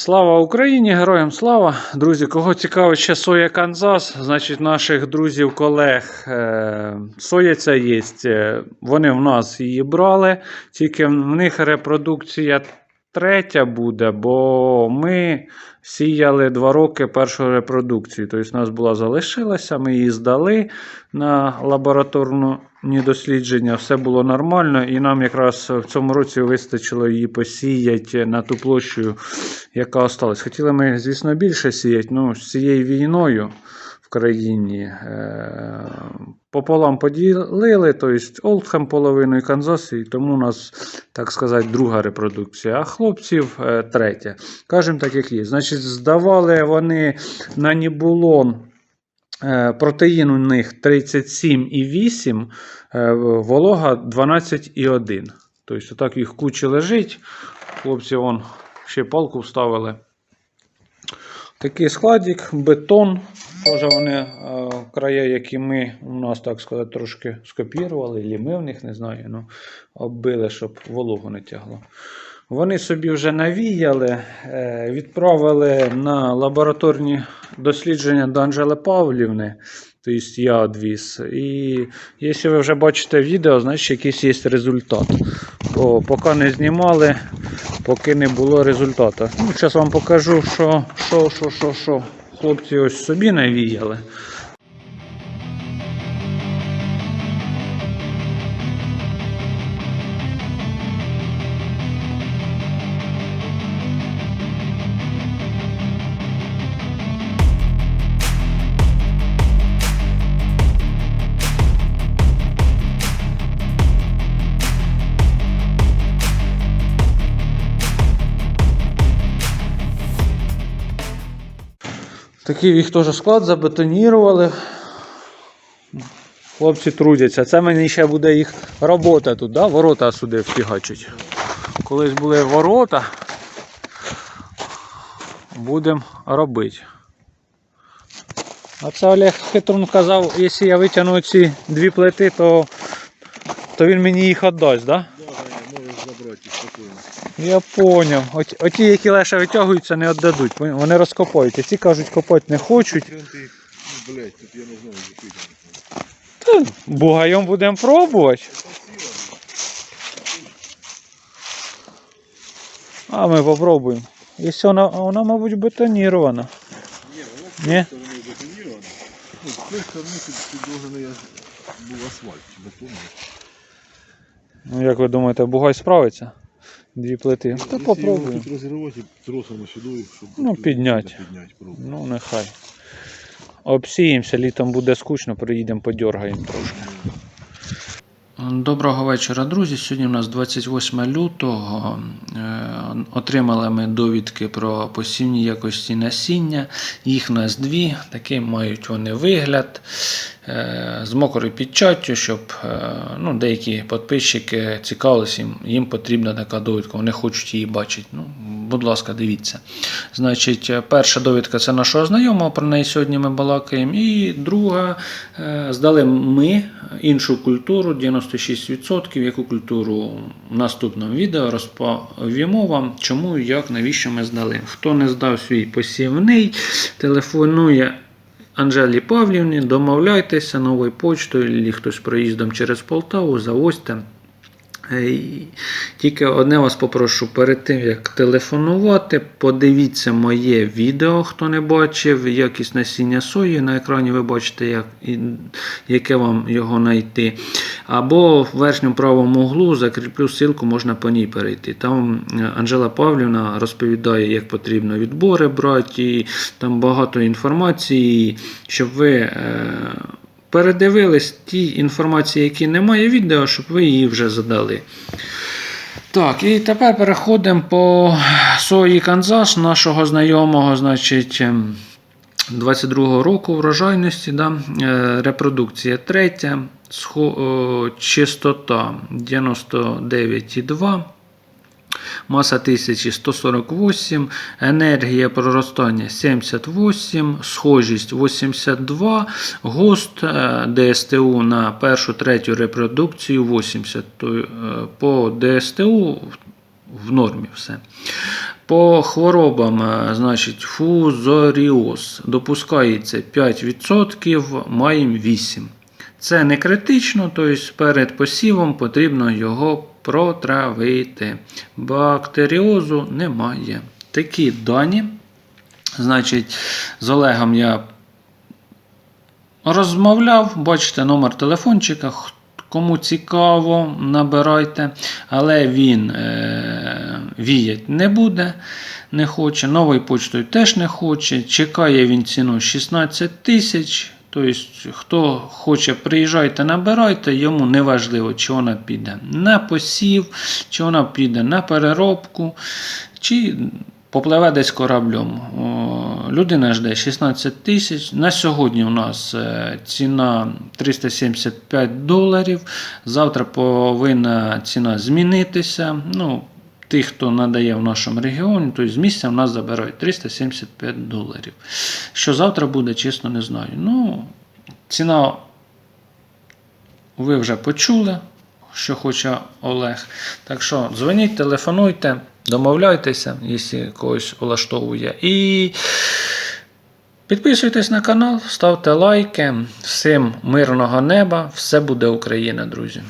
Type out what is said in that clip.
Слава Україні! Героям слава! Друзі, кого цікавить ще соя Канзас, значить наших друзів, колег е, соя ця є. Е, Вони в нас її брали, тільки в них репродукція третя буде, бо ми сіяли два роки першу репродукцію. Тобто, у нас була залишилася, ми її здали на лабораторні дослідження, все було нормально, і нам якраз в цьому році вистачило її посіяти на ту площу, яка осталась. Хотіли ми, звісно, більше сіяти, ну, з цією війною в країні е, пополам поділили, тобто Олдхем і Канзас, і тому у нас, так сказати, друга репродукція, а хлопців е, третя. Кажемо так, як є. Значить, здавали вони на Нібулон. Е, Протеїн у них 37,8, е, волога 12,1. Тобто, отак їх кучі лежить. Хлопці вон ще палку вставили. Такий складик, бетон. Теж вони е, края, які ми у нас, так сказати, трошки скопірували, і ми в них не знаю, ну, оббили, щоб вологу не тягло. Вони собі вже навіяли, е, відправили на лабораторні дослідження до Анжели Павлівни, тобто я відвіз. І якщо ви вже бачите відео, значить якийсь є результат. Бо поки не знімали, поки не було результату. Ну, зараз вам покажу, що, що, що, що, що хлопці ось собі навіяли. Такий їх теж склад забетонірували. Хлопці трудяться. Це мені ще буде їх робота тут, да? ворота сюди втягачуть. Колись були ворота. Будемо робити. А це Олег Хитрун казав, якщо я витягну ці дві плити, то, то він мені їх віддасть, так? Да, Я поняв. Оті, які лише витягуються, не віддадуть. Вони розкопають. А ці кажуть, копати не хочуть. Ну, тут я не знаю. Та бугайом будемо пробувати. А ми попробуємо. Якщо вона, вона мабуть, бетонірована. Ні, воно з сторони бетоніровано. Ну, з цієї сторони підложений я був асфальт, чи бетон. Ну, як ви думаєте, бугай справиться? Дві плити. Та попробуємо. Тут розірвати тросами сюди, щоб Ну, підняти. підняти. Ну, нехай. Обсіємося, літом буде скучно, приїдемо подергаємо трошки. Доброго вечора, друзі. Сьогодні у нас 28 лютого. Е, Отримали ми довідки про посівні якості насіння. Їх у нас дві. Такий мають вони вигляд е, з мокрою печаттю, щоб е, ну, деякі підписчики цікавилися, їм, їм потрібна така довідка, вони хочуть її бачити. Ну, будь ласка, дивіться. Значить, е, перша довідка це нашого знайомого, про неї сьогодні ми балакаємо. І друга, е, здали ми іншу культуру 96%, яку культуру в наступному відео розповімо вам, чому, і як, навіщо ми здали. Хто не здав свій посівний, телефонує. Анжелі Павлівні, домовляйтеся новою почтою, хтось проїздом через Полтаву, завозьте. Тільки одне вас попрошу перед тим, як телефонувати, подивіться моє відео, хто не бачив, якість насіння сої. На екрані ви бачите, як, яке вам його знайти. Або в верхньому правому углу закріплю ссылку, можна по ній перейти. Там е, Анжела Павлівна розповідає, як потрібно відбори брати, там багато інформації, щоб ви. е, передивились ті інформації, які немає відео, щоб ви її вже задали. Так, і тепер переходимо по сої Канзас нашого знайомого, значить. ем, 22 року врожайності, да, е, репродукція третя, чистота 99,2. Маса 1148, енергія проростання 78, схожість 82, ГОСТ е, ДСТУ на першу третю репродукцію 80. То, е, По ДСТУ в нормі все. По хворобам, е, значить, фузоріоз допускається 5%, маємо 8%. Це не критично, тобто перед посівом потрібно його протравити. Бактеріозу немає. Такі дані. Значить, з Олегом я розмовляв, бачите номер телефончика. Кому цікаво, набирайте. Але він е, віять не буде, не хоче. Новою почтою теж не хоче. Чекає він ціну 16 тисяч. Тобто, хто хоче, приїжджайте, набирайте, йому не важливо, чи вона піде на посів, чи вона піде на переробку, чи попливе десь кораблем. Людина жде 16 тисяч. На сьогодні у нас е, ціна 375 доларів. Завтра повинна ціна змінитися. Ну, Тих, хто надає в нашому регіоні, то з місця в нас забирають 375 доларів. Що завтра буде, чесно не знаю. Ну, ціна ви вже почули, що хоче Олег. Так що дзвоніть, телефонуйте, домовляйтеся, якщо когось влаштовує. І підписуйтесь на канал, ставте лайки. Всім мирного неба, все буде Україна, друзі.